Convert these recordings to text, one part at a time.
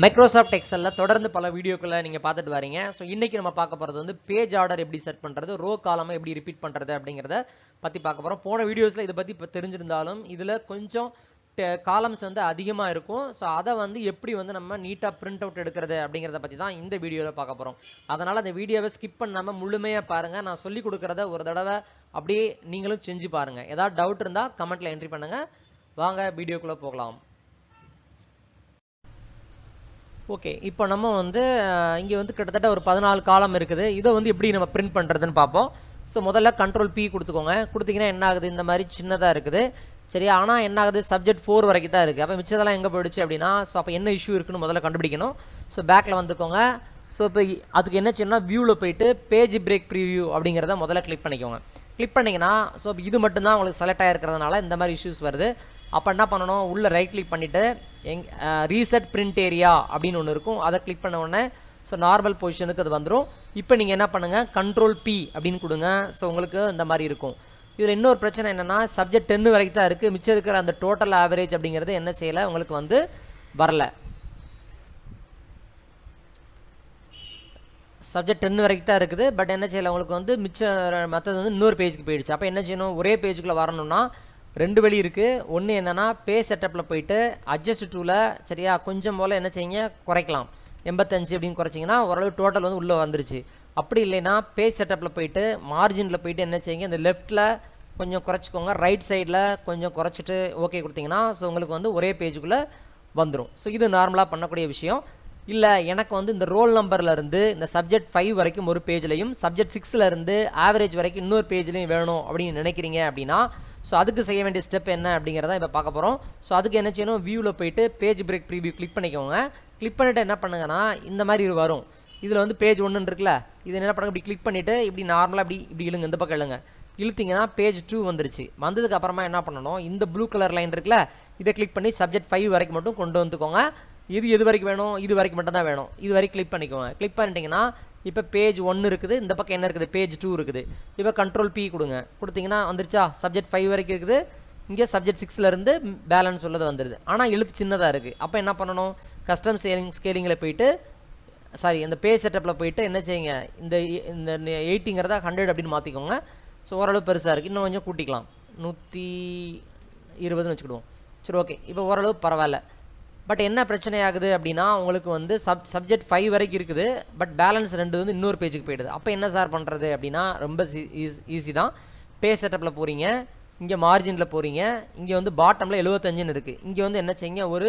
Microsoft எக்ஸலில் தொடர்ந்து பல வீடியோக்களை நீங்கள் பார்த்துட்டு வரீங்க. ஸோ இன்றைக்கி நம்ம பார்க்க போகிறது வந்து பேஜ் ஆர்டர் எப்படி செட் பண்ணுறது ரோ காலமாக எப்படி ரிப்பீட் பண்ணுறது அப்படிங்கிறத பற்றி பார்க்க போகிறோம் போன வீடியோஸில் இதை பற்றி இப்போ தெரிஞ்சிருந்தாலும் இதில் கொஞ்சம் காலம்ஸ் வந்து அதிகமாக இருக்கும். ஸோ அதை வந்து எப்படி வந்து நம்ம நீட்டாக பிரிண்ட் அவுட் எடுக்கிறது அப்படிங்கிறத பற்றி தான் இந்த வீடியோவில் பார்க்க போகிறோம் அதனால் அந்த வீடியோவை ஸ்கிப் பண்ணாமல் முழுமையாக பாருங்கள் நான் சொல்லி கொடுக்குறத ஒரு தடவை அப்படியே நீங்களும் செஞ்சு பாருங்கள் ஏதாவது டவுட் இருந்தால் கமெண்ட்டில் என்ட்ரி பண்ணுங்கள் வாங்க வீடியோக்குள்ளே போகலாம். ஓகே இப்போ நம்ம வந்து இங்கே வந்து கிட்டத்தட்ட ஒரு பதினாலு காலம் இருக்குது. இதை வந்து எப்படி நம்ம பிரிண்ட் பண்ணுறதுன்னு பார்ப்போம். ஸோ முதல்ல கண்ட்ரோல் பி கொடுத்துக்கோங்க. கொடுத்தீங்கன்னா என்ன ஆகுது? இந்த மாதிரி சின்னதாக இருக்குது. சரி ஆனால் என்ன ஆகுது? சப்ஜெக்ட் ஃபோர் வரைக்கும் தான் இருக்குது அப்போ மிச்சதெல்லாம் எங்கே போயிடுச்சு அப்படின்னா ஸோ அப்போ என்ன இஷ்யூ இருக்குன்னு முதல்ல கண்டுபிடிக்கணும். ஸோ பேக்கில் வந்துக்கோங்க. ஸோ இப்போ அதுக்கு என்ன செய்யணும்னா வியூவில் போயிட்டு பேஜ் பிரேக் ப்ரீவியூ அப்படிங்கிறத முதல்ல கிளிக் பண்ணிக்கோங்க. கிளிக் பண்ணிங்கன்னா ஸோ இது மட்டும்தான் உங்களுக்கு செலக்ட் ஆகிருக்கிறதுனால இந்த மாதிரி இஷ்யூஸ் வருது. அப்போ என்ன பண்ணணும்? உள்ளே ரைட் கிளிக் பண்ணிவிட்டு எங் ரீசெட் பிரிண்ட் ஏரியா அப்படின்னு ஒன்று இருக்கும். அதை கிளிக் பண்ண உடனே ஸோ நார்மல் பொசிஷனுக்கு அது வந்துடும் இப்போ நீங்கள் என்ன பண்ணுங்கள் கண்ட்ரோல் பி அப்படின்னு கொடுங்க. ஸோ உங்களுக்கு இந்த மாதிரி இருக்கும். இதில் இன்னொரு பிரச்சனை என்னென்னா சப்ஜெக்ட் டென்னு வரைக்கும் தான் இருக்குது மிச்சம் இருக்கிற அந்த டோட்டல் ஆவரேஜ் அப்படிங்கிறது என்ன செய்யலை? உங்களுக்கு வந்து வரல. சப்ஜெக்ட் டென் வரைக்கும் தான் இருக்குது. பட் என்ன செய்யலை? உங்களுக்கு வந்து மிச்சம் மற்றது வந்து இன்னொரு பேஜுக்கு போயிடுச்சு. அப்போ என்ன செய்யணும்? ஒரே பேஜுக்குள்ளே வரணும்னா ரெண்டு வழி இருக்குது ஒன்று என்னென்னா பே செட்டப்பில் போயிட்டு அட்ஜஸ்ட் டூவில் சரியா கொஞ்சம் போல் என்ன செய்யுங்க குறைக்கலாம். எண்பத்தஞ்சு அப்படின்னு குறைச்சிங்கன்னா ஓரளவு டோட்டல் வந்து உள்ளே வந்துருச்சு. அப்படி இல்லைன்னா பே செட்டப்பில் போயிட்டு மார்ஜினில் போயிட்டு என்ன செய்யுங்க இந்த லெஃப்ட்டில் கொஞ்சம் குறைச்சிக்கோங்க ரைட் சைடில் கொஞ்சம் குறைச்சிட்டு ஓகே கொடுத்தீங்கன்னா ஸோ உங்களுக்கு வந்து ஒரே பேஜுக்குள்ளே வந்துடும் ஸோ இது நார்மலாக பண்ணக்கூடிய விஷயம். இல்லை எனக்கு வந்து இந்த ரோல் நம்பர்லேருந்து இந்த சப்ஜெக்ட் ஃபைவ் வரைக்கும் ஒரு பேஜ்லையும் சப்ஜெக்ட் சிக்ஸ்லேருந்து ஆவரேஜ் வரைக்கும் இன்னொரு பேஜ்லையும் வேணும் அப்படின்னு நினைக்கிறீங்க அப்படின்னா ஸோ அதுக்கு செய்ய வேண்டிய ஸ்டெப் என்ன அப்படிங்கிறத இப்போ பார்க்க போகிறோம் ஸோ அதுக்கு என்ன செய்யணும்? வியூவில் போயிட்டு பேஜ் பிரேக் ப்ரீவியூ கிளிக் பண்ணிக்கோங்க. கிளிக் பண்ணிவிட்டு என்ன பண்ணுங்கன்னா இந்த மாதிரி இது வரும். இதில் வந்து பேஜ் ஒன்று இருக்குல்ல இது என்ன பண்ணுங்க இப்படி கிளிக் பண்ணிவிட்டு இப்படி நார்மலாக இப்படி இப்படி இழுங்க இந்த பக்கம் இழுங்க. இழுத்திங்கன்னா பேஜ் டூ வந்துருச்சு. வந்ததுக்கு அப்புறமா என்ன பண்ணணும்? இந்த ப்ளூ கலர் லைன் இருக்குல்ல இதை கிளிக் பண்ணி சப்ஜெக்ட் ஃபைவ் வரைக்கும் மட்டும் கொண்டு வந்துக்கோங்க. இது எது வரைக்கும் வேணும்? இது வரைக்கும் மட்டும் தான் வேணும். இது வரைக்கும் கிளிக் பண்ணிக்கோங்க. கிளிக் பண்ணிட்டீங்கன்னா இப்போ பேஜ் ஒன்று இருக்குது இந்த பக்கம் என்ன இருக்குது? பேஜ் டூ இருக்குது. இப்போ கண்ட்ரோல் பி கொடுங்க. கொடுத்தீங்கன்னா வந்துருச்சா? சப்ஜெக்ட் ஃபைவ் வரைக்கும் இருக்குது. இங்கே சப்ஜெக்ட் சிக்ஸ்லேருந்து பேலன்ஸ் உள்ளது வந்துடுது ஆனால் எழுத்து சின்னதாக இருக்குது அப்போ என்ன பண்ணணும்? கஸ்டம் ஸ்கேலிங் ஸ்கேலிங்கில் போயிட்டு சாரி இந்த பே செட்டப்பில் போயிட்டு என்ன செய்யுங்க? இந்த இந்த எயிட்டிங்கிறத ஹண்ட்ரட் அப்படின்னு மாற்றிக்கோங்க ஸோ ஓரளவு பெருசாக இருக்குது இன்னும் கொஞ்சம் கூட்டிக்கலாம். நூற்றி இருபதுன்னு வச்சுக்கிடுவோம். சரி ஓகே இப்போ ஓரளவு பரவாயில்ல. பட் என்ன பிரச்சனை ஆகுது அப்படின்னா உங்களுக்கு வந்து சப் சப்ஜெக்ட் ஃபைவ் வரைக்கும் இருக்குது பட் பேலன்ஸ் ரெண்டு வந்து இன்னொரு பேஜுக்கு போயிடுது. அப்போ என்ன சார் பண்ணுறது அப்படின்னா ரொம்ப ஈஸி தான். பே செட்டப்பில் போகிறீங்க இங்கே மார்ஜினில் போகிறீங்க இங்கே வந்து பாட்டமில் எழுபத்தஞ்சுன்னு இருக்குது இங்கே வந்து என்ன செய்யுங்க ஒரு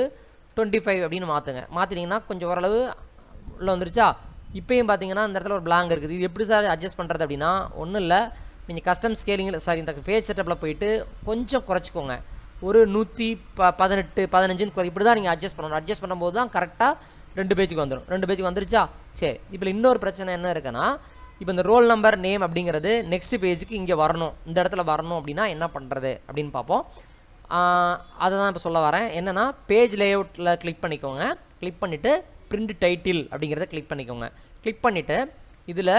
டுவெண்ட்டி ஃபைவ் அப்படின்னு மாற்றுங்க மாற்றினீங்கன்னா கொஞ்சம் ஓரளவு உள்ளே வந்துருச்சா? இப்போயும் பார்த்தீங்கன்னா இந்த இடத்துல ஒரு பிளாங்க் இருக்குது. இது எப்படி சார் அட்ஜஸ்ட் பண்ணுறது அப்படின்னா ஒன்றும் இல்லை. நீங்கள் கஸ்டம் ஸ்கேலிங்கில் சாரி இந்த பேஜ் செட்டப்பில் போயிட்டு கொஞ்சம் குறைச்சிக்கோங்க. ஒரு நூற்றி ப பதினெட்டு பதினஞ்சுன்னு இப்படி தான் நீங்கள் அட்ஜஸ்ட் பண்ணணும். அட்ஜஸ்ட் பண்ணும்போது தான் கரெக்டாக ரெண்டு பேஜுக்கு வந்துடும் ரெண்டு பேஜுக்கு வந்துருச்சா? சரி இப்போ இன்னொரு பிரச்சனை என்ன இருக்குன்னா இப்போ இந்த ரோல் நம்பர் நேம் அப்படிங்கிறது நெக்ஸ்ட் பேஜுக்கு இங்கே வரணும். இந்த இடத்துல வரணும் அப்படின்னா என்ன பண்ணுறது அப்படின்னு பார்ப்போம். அதை தான் இப்போ சொல்ல வரேன். என்னென்னா பேஜ் லேஅவுட்டில் கிளிக் பண்ணிக்கோங்க. கிளிக் பண்ணிவிட்டு பிரிண்ட் டைட்டில் அப்படிங்கிறத கிளிக் பண்ணிக்கோங்க. கிளிக் பண்ணிவிட்டு இதில்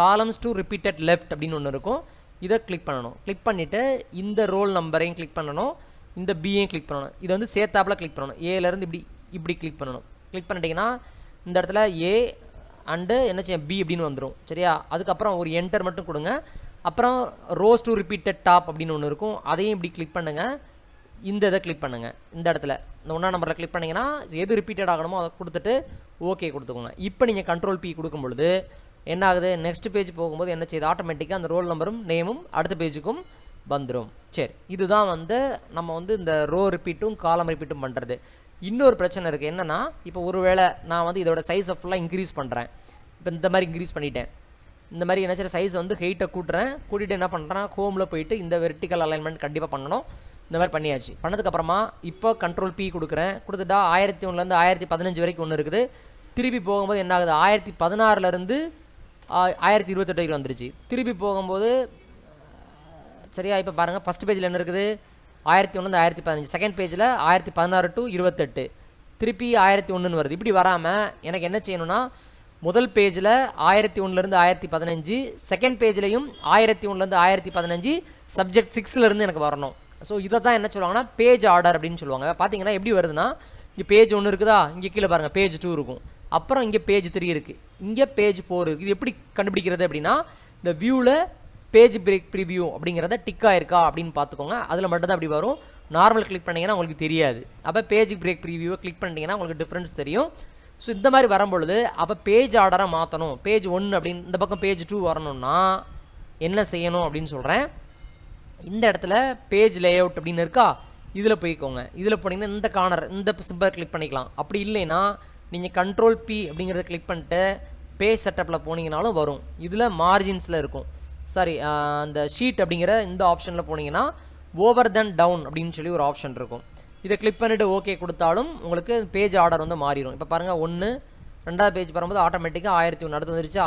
காலம்ஸ் டு ரிப்பீட்டட் லெஃப்ட் அப்படின்னு ஒன்று இருக்கும். இதை கிளிக் பண்ணணும். கிளிக் பண்ணிவிட்டு இந்த ரோல் நம்பரையும் கிளிக் பண்ணணும். இந்த பியும் கிளிக் பண்ணணும். இதை வந்து சேர்த்தாப்பில் கிளிக் பண்ணணும். ஏலேருந்து இப்படி இப்படி கிளிக் பண்ணணும். கிளிக் பண்ணிட்டீங்கன்னா இந்த இடத்துல ஏ அண்டு என்ன செய்ய பி அப்படின்னு வந்துடும் சரியா? அதுக்கப்புறம் ஒரு என்டர் மட்டும் கொடுங்க. அப்புறம் ரோஸ் டு ரிப்பீட்டட் டாப் அப்படின்னு ஒன்று இருக்கும். அதையும் இப்படி கிளிக் பண்ணுங்கள் இந்த இதை கிளிக் பண்ணுங்கள் இந்த இடத்துல. இந்த ஒன்றா நம்பரில் கிளிக் பண்ணிங்கன்னா எது ரிப்பீட்டட் ஆகணுமோ அதை கொடுத்துட்டு ஓகே கொடுத்துக்கோங்க. இப்போ நீங்கள் கண்ட்ரோல் பி கொடுக்கும் பொழுது என்ன ஆகுது? நெக்ஸ்ட் பேஜ் போகும்போது என்ன செய்யுது? ஆட்டோமேட்டிக்காக அந்த ரோல் நம்பரும் நேமும் அடுத்த பேஜுக்கும் வந்துடும் சரி இதுதான் வந்து நம்ம வந்து இந்த ரோ ரிப்பீட்டும் காலம் ரிப்பீட்டும் பண்ணுறது இன்னொரு பிரச்சனை இருக்குது என்னென்னா இப்போ ஒருவேளை நான் வந்து இதோட சைஸை ஃபுல்லாக இன்க்ரீஸ் பண்ணுறேன் இப்போ இந்த மாதிரி இன்க்ரீஸ் பண்ணிட்டேன். இந்த மாதிரி என்ன செய்ய சைஸ் வந்து ஹெயிட்டை கூட்டுறேன். கூட்டிகிட்டு என்ன பண்ணுறேன் ஹோமில் போயிட்டு இந்த வெர்டிக்கல் அலைன்மெண்ட் கண்டிப்பாக பண்ணணும். இந்த மாதிரி பண்ணியாச்சு. பண்ணதுக்கப்புறமா இப்போ கண்ட்ரோல் பி கொடுக்குறேன். கொடுத்துட்டா ஆயிரத்தி ஒன்றுலேருந்து ஆயிரத்தி பதினஞ்சு வரைக்கும் ஒன்று இருக்குது. திருப்பி போகும்போது என்ன ஆகுது? ஆயிரத்தி பதினாறுலேருந்து ஆயிரத்தி இருபத்தெட்டு வரைக்கும் வந்துருச்சு. திருப்பி போகும்போது சரியா? இப்போ பாருங்கள் ஃபஸ்ட் பேஜில் என்ன இருக்குது? ஆயிரத்தி ஒன்று ஆயிரத்தி பதினஞ்சு. செகண்ட் பேஜில் ஆயிரத்தி பதினாறு டு இருபத்தெட்டு. திருப்பி ஆயிரத்தி ஒன்றுன்னு வருது. இப்படி வராமல் எனக்கு என்ன செய்யணும்னா முதல் பேஜில் ஆயிரத்தி ஒன்றுலேருந்து ஆயிரத்தி பதினஞ்சு செகண்ட் பேஜ்லேயும் ஆயிரத்தி ஒன்றுலேருந்து ஆயிரத்தி பதினஞ்சு சப்ஜெக்ட் சிக்ஸ்லேருந்து எனக்கு வரணும். ஸோ இதை தான் என்ன சொல்லுவாங்கன்னா பேஜ் ஆர்டர் அப்படின்னு சொல்லுவாங்க. பார்த்தீங்கன்னா எப்படி வருதுன்னா இங்கே பேஜ் ஒன்று இருக்குதா? இங்கே கீழே பாருங்கள் பேஜ் டூ இருக்கும். அப்புறம் இங்கே பேஜ் த்ரீ இருக்குது இங்கே பேஜ் ஃபோர் இருக்குது இது எப்படி கண்டுபிடிக்கிறது அப்படின்னா இந்த வியூவில் பேஜ் பிரேக் ப்ரிவியூ அப்படிங்கிறத டிக் ஆயிருக்கா அப்படின்னு பார்த்துக்கோங்க. அதில் மட்டும் தான் அப்படி வரும். நார்மல் கிளிக் பண்ணிங்கன்னா உங்களுக்கு தெரியாது. அப்போ பேஜ் பிரேக் ப்ரிவியூவை கிளிக் பண்ணிட்டீங்கன்னா உங்களுக்கு டிஃப்ரென்ஸ் தெரியும். ஸோ இந்த மாதிரி வரும்பொழுது அப்போ பேஜ் ஆர்டரை மாற்றணும் பேஜ் ஒன்று அப்படின்னு இந்த பக்கம் பேஜ் டூ வரணும்னா என்ன செய்யணும் அப்படின்னு சொல்கிறேன் இந்த இடத்துல பேஜ் லேஅவுட் அப்படின்னு இருக்கா? இதில் போய்க்கோங்க. இதில் போனீங்கன்னா இந்த கார்னர் இந்த சிம்பர் கிளிக் பண்ணிக்கலாம். அப்படி இல்லைன்னா நீங்கள் கண்ட்ரோல் பி அப்படிங்கிறத கிளிக் பண்ணிட்டு பேஜ் செட்டப்பில் போனீங்கனாலும் வரும். இதில் மார்ஜின்ஸில் இருக்கும். சாரி அந்த ஷீட் அப்படிங்கிற இந்த ஆப்ஷனில் போனீங்கன்னா ஓவர் தென் டவுன் அப்படின்னு சொல்லி ஒரு ஆப்ஷன் இருக்கும். இதை கிளிக் பண்ணிவிட்டு ஓகே கொடுத்தாலும் உங்களுக்கு பேஜ் ஆர்டர் வந்து மாறிடும். இப்போ பாருங்கள் ஒன்று ரெண்டாவது பேஜ் வரும்போது ஆட்டோமேட்டிக்காக ஆயிரத்தி ஒன்று அடுத்து வந்துருச்சா?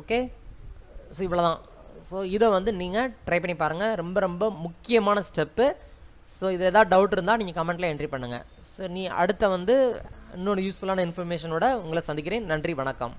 ஓகே ஸோ இவ்வளோ தான் ஸோ இதை வந்து நீங்கள் ட்ரை பண்ணி பாருங்கள் ரொம்ப ரொம்ப முக்கியமான ஸ்டெப்பு ஸோ இது எதாவது டவுட் இருந்தால் நீங்கள் கமெண்ட்டில் என்ட்ரி பண்ணுங்கள் ஸோ நீ அடுத்த வந்து இன்னொன்று யூஸ்ஃபுல்லான இன்ஃபர்மேஷனோட உங்களை சந்திக்கிறேன். நன்றி வணக்கம்.